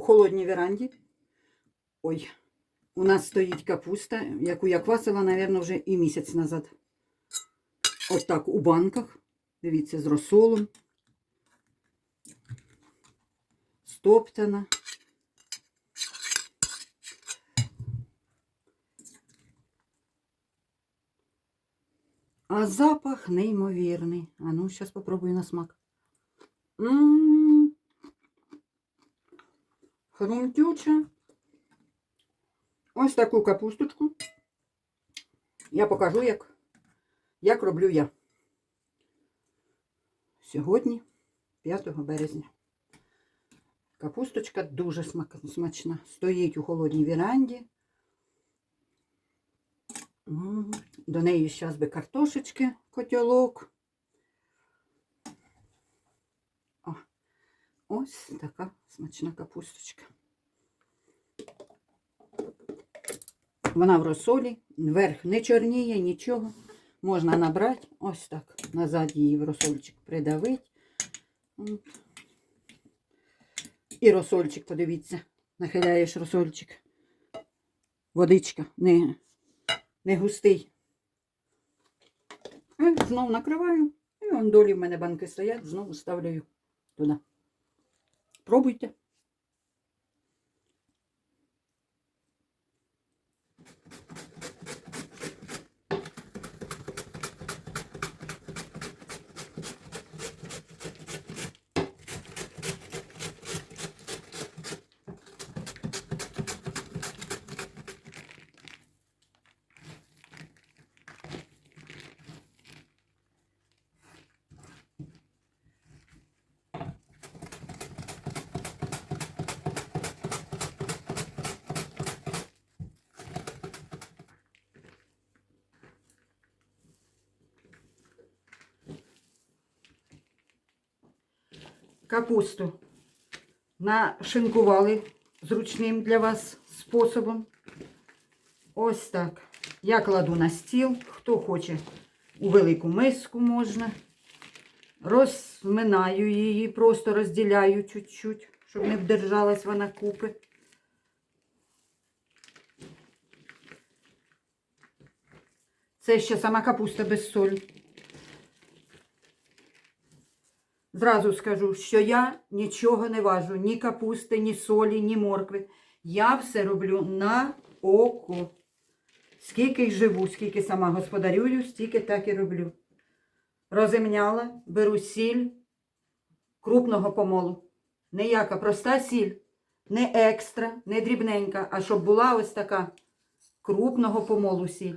у холодній веранді. Ой, у нас стоїть капуста, яку я квасила, мабуть, вже і місяць назад. Ось так у банках. Дивіться, з розсолом. Стоптана. А запах неймовірний. А ну, зараз попробую на смак. М, Хрумтюча. Ось таку капусточку. Я покажу, як, як роблю я. Сьогодні, 5 березня. Капусточка дуже смачна. Стоїть у холодній віранді. До неї зараз би картошечки, котілок. О, ось така смачна капусточка. Вона в розсолі, вверх не чорніє, нічого. Можна набрати, ось так, назад її в розсольчик придавити. І розсольчик, подивіться, нахиляєш розсольчик. Водичка, не, не густий. І знову накриваю. І вон долі в мене банки стоять, знову ставлю туди. Пробуйте. Капусту нашинкували зручним для вас способом. Ось так. Я кладу на стіл, хто хоче у велику миску можна. Розминаю її, просто розділяю чуть-чуть, щоб не вдержалась вона купи. Це ще сама капуста без солі. Зразу скажу, що я нічого не важу, ні капусти, ні солі, ні моркви. Я все роблю на око. Скільки й живу, скільки сама господарюю, стільки так і роблю. Розімняла, беру сіль крупного помолу. Ніяка проста сіль, не екстра, не дрібненька, а щоб була ось така крупного помолу сіль.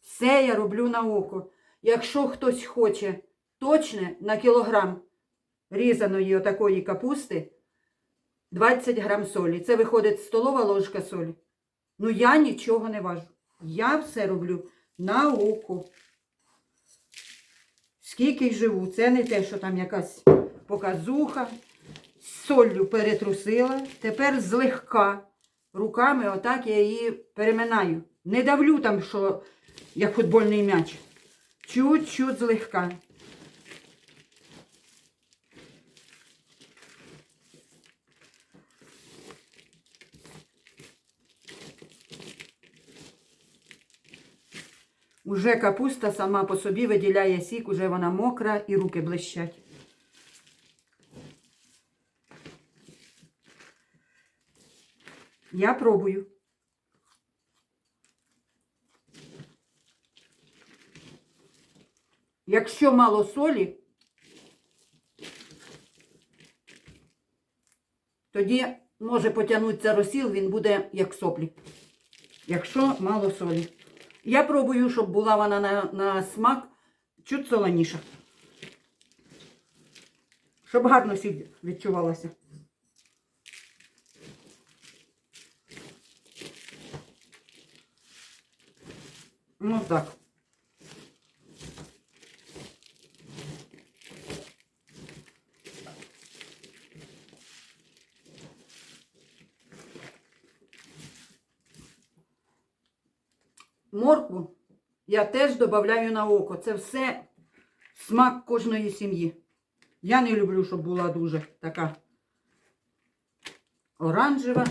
Все я роблю на око. Якщо хтось хоче точне на кілограм різаної отакої капусти 20 грам солі. Це виходить столова ложка солі. Ну, я нічого не важу. Я все роблю на око. Скільки й живу. Це не те, що там якась показуха. З Соллю перетрусила. Тепер злегка руками отак я її переминаю. Не давлю там, що як футбольний м'яч. Чуть-чуть злегка. Уже капуста сама по собі виділяє сік, уже вона мокра і руки блищать. Я пробую. Якщо мало солі, тоді може потягнутися розсіл, він буде як соплі. Якщо мало солі. Я пробую, щоб була вона на, на смак чуть солоніша. Щоб гарно сіль відчувалася. Ну так. Моркву я теж додаю на око. Це все смак кожної сім'ї. Я не люблю, щоб була дуже така оранжева.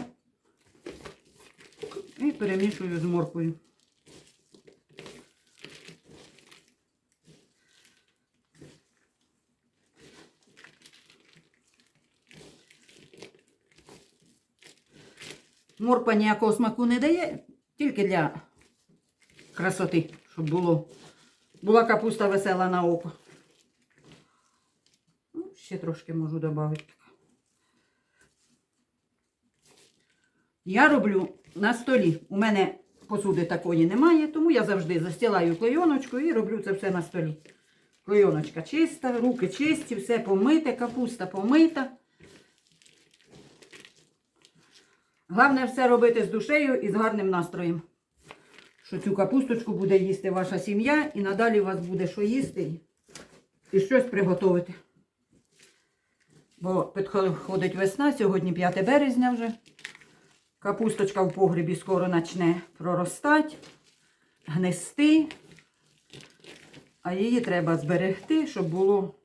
І перемішую з морквою. Морква ніякого смаку не дає, тільки для красоти, щоб було, була капуста весела на око. Ну, ще трошки можу додати. Я роблю на столі. У мене посуди такої немає, тому я завжди застілаю клейоночкою і роблю це все на столі. Клейоночка чиста, руки чисті, все помите, капуста помита. Головне все робити з душею і з гарним настроєм. Що цю капусточку буде їсти ваша сім'я, і надалі у вас буде що їсти і щось приготувати. Бо підходить весна, сьогодні 5 березня вже. Капусточка в погребі скоро почне проростати, гнести. А її треба зберегти, щоб було.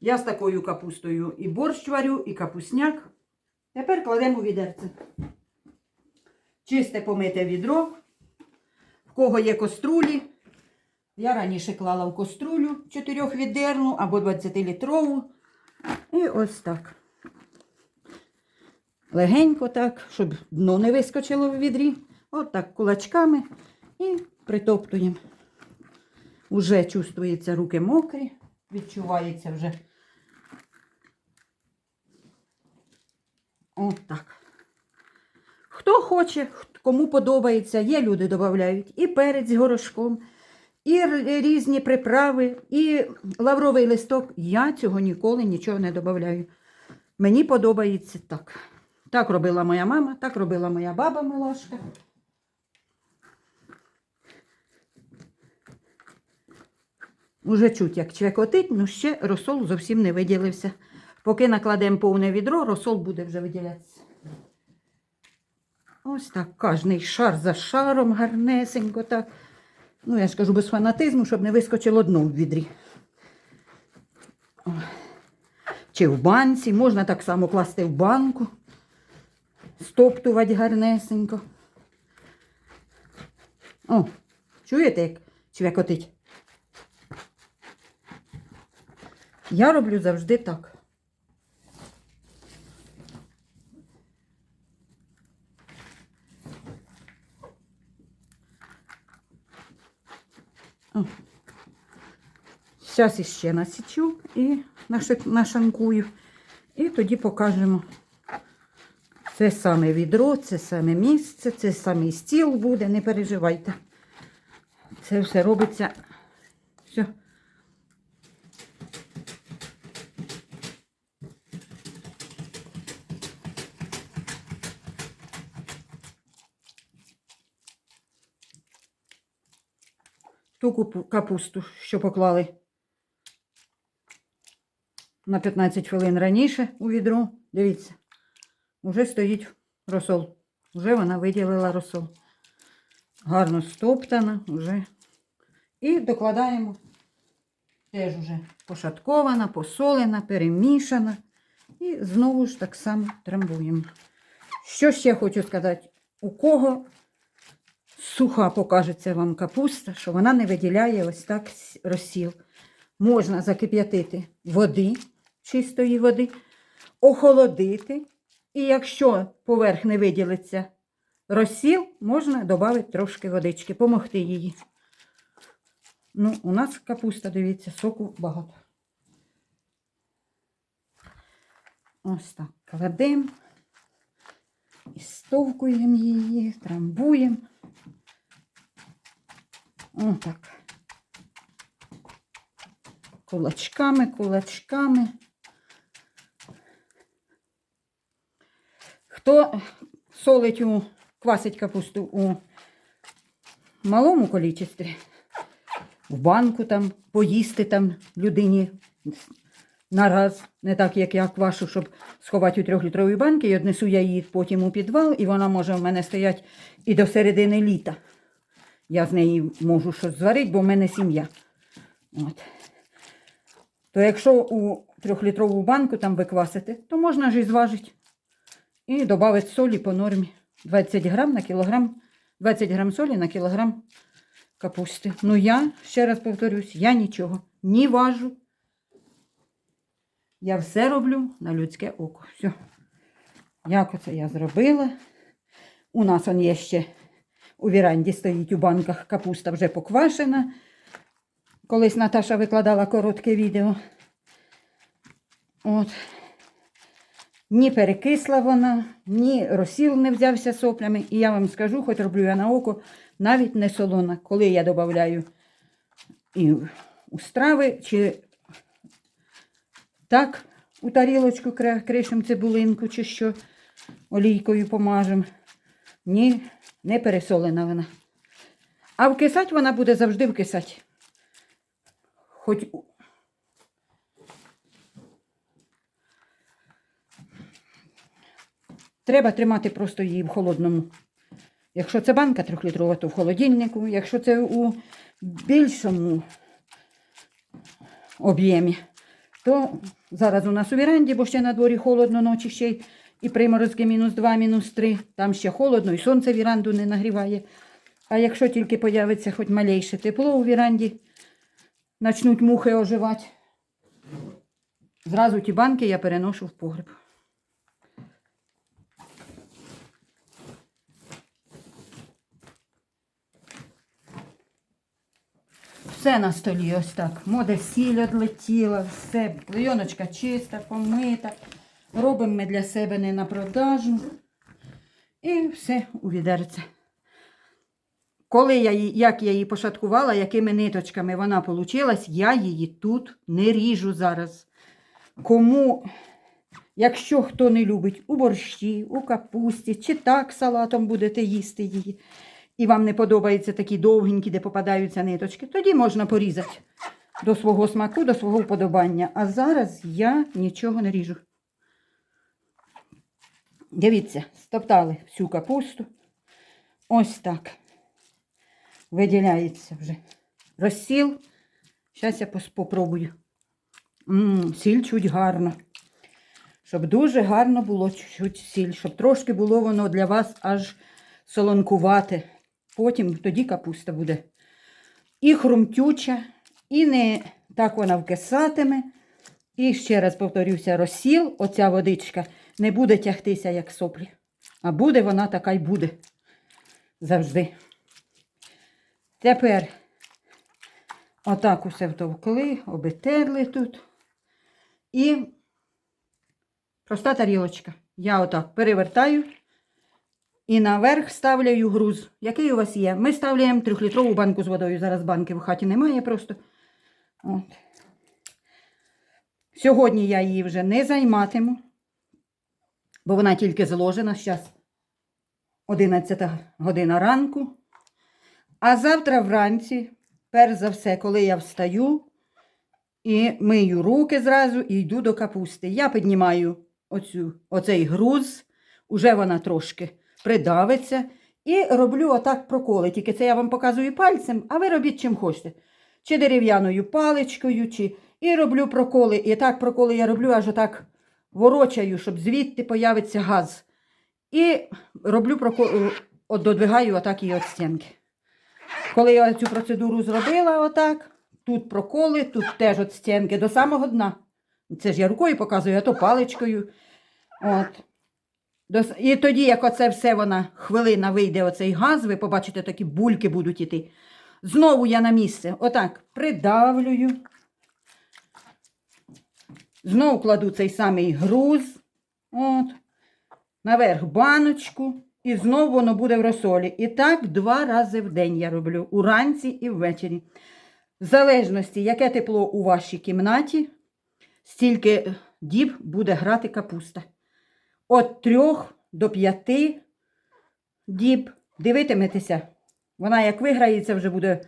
Я з такою капустою і борщ варю, і капусняк. Тепер кладемо у відерце. Чисте помите відро. В кого є кострулі. Я раніше клала в кострулю 4-відерну або 20-літрову. І ось так. Легенько так, щоб дно не вискочило в відрі. От так кулачками і притоптуємо. Уже чувствується руки мокрі, відчувається вже. От так. Хто хоче, кому подобається, є люди додають і перець з горошком, і різні приправи, і лавровий листок. Я цього ніколи нічого не додаю. Мені подобається так. Так робила моя мама, так робила моя баба Милашка. Уже чуть, як чвекотить, ну ще розсол зовсім не виділився. Поки накладемо повне відро, розсол буде вже виділятися. Ось так, кожний шар за шаром, гарнесенько так. Ну, я ж кажу, без фанатизму, щоб не вискочило дно в відрі. О. Чи в банці, можна так само класти в банку, стоптувати гарнесенько. О, чуєте, як чвякотить? Я роблю завжди так. Зараз іще насічу і наши- нашанкую. І тоді покажемо. Це саме відро, це саме місце, це саме стіл буде, не переживайте. Це все робиться. Все. Ту капусту, що поклали на 15 хвилин раніше у відро. Дивіться, вже стоїть розсол. Вже вона виділила розсол. Гарно стоптана вже. І докладаємо теж уже пошаткована, посолена, перемішана. І знову ж так само трамбуємо. Що ще хочу сказати? У кого суха покажеться вам капуста, що вона не виділяє ось так розсіл. Можна закип'ятити води, чистої води, охолодити. І якщо поверх не виділиться розсіл, можна додати трошки водички, помогти її. Ну, у нас капуста, дивіться, соку багато. Ось так кладемо. І стовкуємо її, трамбуємо. Отак. Кулачками, кулачками. Хто солить у квасить капусту у малому кількості, в банку там, поїсти там людині на раз, не так, як я квашу, щоб сховати у трьохлітровій банки, і однесу я її потім у підвал, і вона може в мене стояти і до середини літа. Я з неї можу щось зварити, бо в мене сім'я. От. То якщо у трьохлітрову банку там виквасити, то можна ж і зважити. І додати солі по нормі. 20 грам на кілограм, 20 грам солі на кілограм капусти. Ну я, ще раз повторюсь, я нічого не важу. Я все роблю на людське око. Все. Як оце я зробила? У нас он є ще у віранді стоїть у банках капуста вже поквашена. Колись Наташа викладала коротке відео. От. Ні перекисла вона, ні розсіл не взявся соплями. І я вам скажу, хоч роблю я на око, навіть не солона. Коли я додаю і у страви, чи так у тарілочку кришем цибулинку, чи що олійкою помажем. Ні, не пересолена вона. А вкисать вона буде завжди вкисать. Хоч Треба тримати просто її в холодному. Якщо це банка трьохлітрова, то в холодильнику. Якщо це у більшому об'ємі, то зараз у нас у віранді, бо ще на дворі холодно ночі ще й і приморозки мінус 2, мінус 3. Там ще холодно, і сонце віранду не нагріває. А якщо тільки появиться хоч малейше тепло у віранді, почнуть мухи оживати, зразу ті банки я переношу в погреб. Все на столі ось так. Моде сіль одлетіла, все, клейоночка чиста, помита. Робимо ми для себе не на продажу. І все у відерце. Коли я її, як я її пошаткувала, якими ниточками вона получилась, я її тут не ріжу зараз. Кому, якщо хто не любить у борщі, у капусті, чи так салатом будете їсти її, і вам не подобаються такі довгенькі, де попадаються ниточки, тоді можна порізати до свого смаку, до свого вподобання. А зараз я нічого не ріжу. Дивіться, стоптали всю капусту. Ось так. Виділяється вже розсіл. Зараз я попробую. М, сіль чуть гарно. Щоб дуже гарно було чуть сіль, щоб трошки було воно для вас аж солонкувате. Потім тоді капуста буде і хрумтюча, і не так вона вкисатиме. І ще раз повторюся, розсіл, оця водичка, не буде тягтися, як соплі. А буде вона така й буде. Завжди. Тепер отак усе втовкли, обетерли тут. І проста тарілочка. Я отак перевертаю і наверх ставляю груз. Який у вас є? Ми ставляємо трьохлітрову банку з водою. Зараз банки в хаті немає просто. От. Сьогодні я її вже не займатиму, бо вона тільки зложена. Зараз 11 година ранку. А завтра вранці, перш за все, коли я встаю і мию руки зразу і йду до капусти. Я піднімаю оцю, оцей груз, уже вона трошки придавиться. І роблю отак проколи. Тільки це я вам показую пальцем, а ви робіть чим хочете. Чи дерев'яною паличкою, чи. І роблю проколи. І так проколи я роблю, аж отак ворочаю, щоб звідти появиться газ. І роблю проколи, от додвигаю отак її від стінки. Коли я цю процедуру зробила отак, тут проколи, тут теж от стінки до самого дна. Це ж я рукою показую, а то паличкою. От. І тоді, як оце все вона хвилина вийде, оцей газ, ви побачите, такі бульки будуть іти. Знову я на місце. Отак придавлюю. Знову кладу цей самий груз. От. Наверх баночку. І знову воно буде в розсолі. І так два рази в день я роблю. Уранці і ввечері. В залежності, яке тепло у вашій кімнаті, стільки діб буде грати капуста. От трьох до п'яти діб. Дивитиметеся. Вона як виграється, вже буде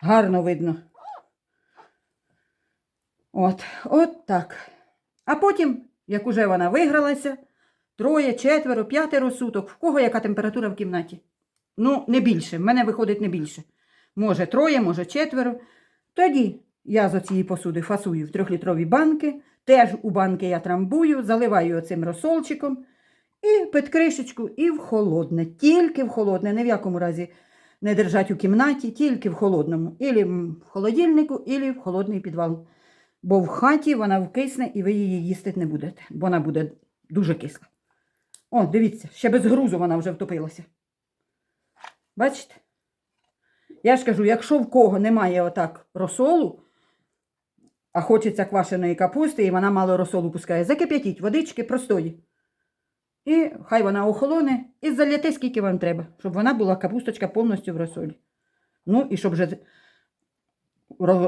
гарно видно. От, от так. А потім, як уже вона вигралася, троє, четверо, п'ятеро суток. В кого яка температура в кімнаті? Ну, не більше. В мене виходить не більше. Може троє, може четверо. Тоді я з цієї посуди фасую в трьохлітрові банки. Теж у банки я трамбую, заливаю оцим розсолчиком І під кришечку, і в холодне. Тільки в холодне, ні в якому разі не держать у кімнаті, тільки в холодному. Ілі в холодильнику, ілі в холодний підвал. Бо в хаті вона вкисне і ви її їсти не будете. Бо вона буде дуже кисла. О, дивіться, ще без грузу вона вже втопилася. Бачите? Я ж кажу, якщо в кого немає отак розсолу, а хочеться квашеної капусти, і вона мало розсолу пускає, закип'ятіть водички простої. І хай вона охолоне і заліте, скільки вам треба, щоб вона була капусточка повністю в розсолі. Ну і щоб вже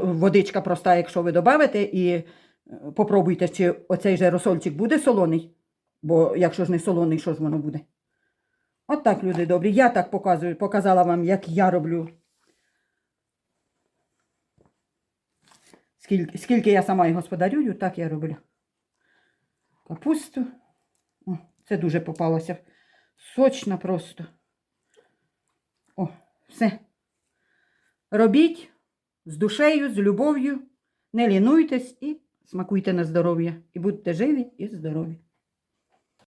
водичка проста, якщо ви додавите, і е, попробуйте, чи оцей же розсольчик буде солоний. Бо якщо ж не солоний, що ж воно буде? От так, люди добрі. Я так показую, показала вам, як я роблю. Скільки, скільки я сама і господарюю, так я роблю. Капусту. Це дуже попалося. Сочно просто. О, все. Робіть з душею, з любов'ю. Не лінуйтесь і смакуйте на здоров'я. І будьте живі і здорові.